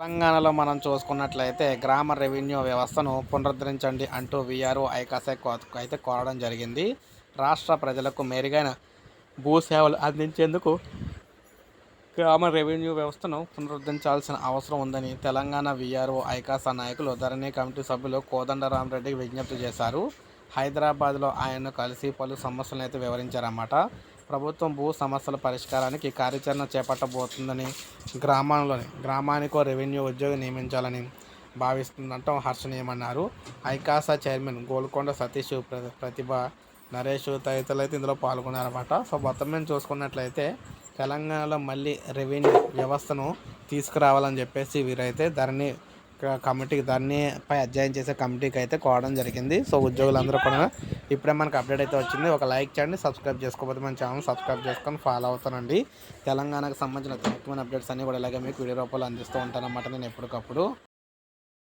తెలంగాణలో మనం చూసుకున్నట్లయితే గ్రామ రెవెన్యూ వ్యవస్థను పునరుద్ధరించండి అంటూ వీఆర్ఓ ఐకాసే కో- అయితే కోరడం జరిగింది. రాష్ట్ర ప్రజలకు మెరుగైన భూసేవలు అందించేందుకు గ్రామ రెవెన్యూ వ్యవస్థను పునరుద్ధరించాల్సిన అవసరం ఉందని తెలంగాణ వీఆర్ఓ ఐకాసా నాయకులు ధరణి కమిటీ సభ్యులు కోదండరామరెడ్డికి విజ్ఞప్తి చేశారు. హైదరాబాద్లో ఆయన్ను కలిసి పలు సమస్యలను అయితే వివరించారన్నమాట. ప్రభుత్వం భూ సమస్యల పరిష్కారానికి కార్యాచరణ చేపట్టబోతుందని గ్రామంలోని గ్రామానికో రెవెన్యూ ఉద్యోగి నియమించాలని భావిస్తుందంటాం హర్షణీయమన్నారు. ఐకాసా చైర్మన్ గోల్కొండ సతీష్ ప్రతిభ నరేష్ తదితరులు అయితే ఇందులో పాల్గొన్నారన్నమాట. సో మొత్తం మేము చూసుకున్నట్లయితే తెలంగాణలో మళ్ళీ రెవెన్యూ వ్యవస్థను తీసుకురావాలని చెప్పేసి వీరైతే ధరణి క- కమిటీకి ధరణిపై అధ్యయనం చేసే కమిటీకి అయితే కోవడం జరిగింది. సో ఉద్యోగులందరూ కూడా ఇప్పుడే మనకు అప్డేట్ అయితే వచ్చింది. ఒక లైక్ చేయండి సబ్స్క్రైబ్ చేసుకోకపోతే మన ఛానల్ సబ్స్క్రైబ్ చేసుకొని ఫాలో అవుతానండి. తెలంగాణకు సంబంధించిన ముఖ్యమైన అప్డేట్స్ అన్నీ కూడా ఇలాగే మీకు వీడియో రూపంలో అందిస్తూ ఉంటానన్నమాట నేను ఎప్పటికప్పుడు.